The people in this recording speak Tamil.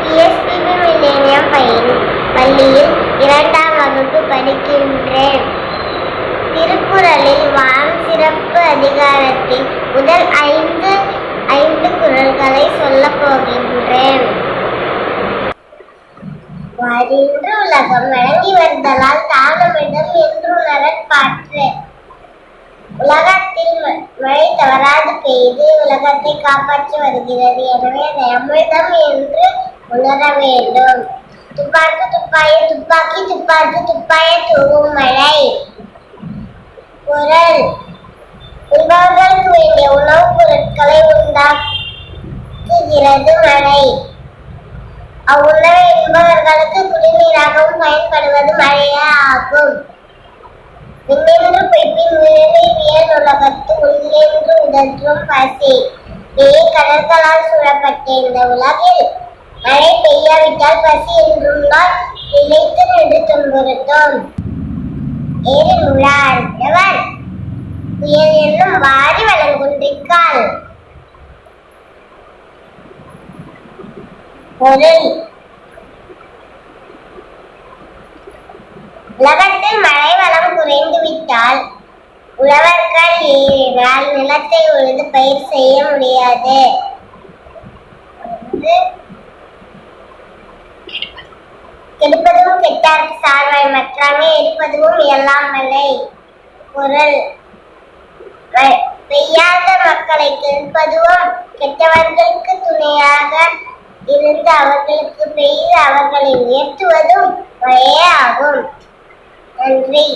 பிஎஸ்பிபி மில்லேனியம் பயில் பள்ளியில் இரண்டாம் வகுப்பு படிக்கின்றேன். திருக்குறளில் வான் சிறப்பு அதிகாரத்தில் முதல் ஐந்து ஐந்து குரல்களை சொல்லப் போகின்றேன். வரின்று உலகம் வழங்கி வருதலால் தானமிடம் என்றுணரற் பாற்று. உலகத்தில் மழை தவறாது பெய்து உலகத்தை காப்பாற்றி வருகிறது. எனவே அதை அமிர்தம் என்று உணர வேண்டும். துப்பாக்கு துப்பாய துப்பாக்கி துப்பாக்கி துப்பாய தூவும் மழை குரல். உண்பவர்களுக்கு வேண்டிய உணவுப் பொருட்களை உண்டாக்குகிறது மழை. அவ்வுணவை என்பவர்களுக்கு குடிநீராகவும் பயன்படுவது மழையே ஆகும் விண்ணென்று பெய்ப்பின் விரைவை வியல் உலகத்து உள்ளென்று உதற்றும் பசி. கடற்களால் சூழப்பட்ட இந்த உலகில் மழை பெய்யாவிட்டால் பசி என்றுள்ளால் நிலைத்து நின்று துன்புறுத்தும் ஏறி உலாழ்ந்தவர் புயல் என்னும் வாரி வழங்குன்றிக்கால் பொருள் உலகத்தில் மழை வளம் குறைந்துவிட்டால் உழவர்கள் ஏறினால் நிலத்தை உழுது பயிர் செய்ய முடியாது. வந்து, கெடுப்பதும் கெட்டார்க்கு சார்வாய் மற்றாமே எடுப்பதும் இயலாமலை குரல் பெய்யாத மக்களை கெடுப்பதுவும் கெட்டவர்களுக்கு துணையாக இருந்து அவர்களுக்கு பெய்து அவர்களை உயர்த்துவதும் மழையே ஆகும் நன்றி.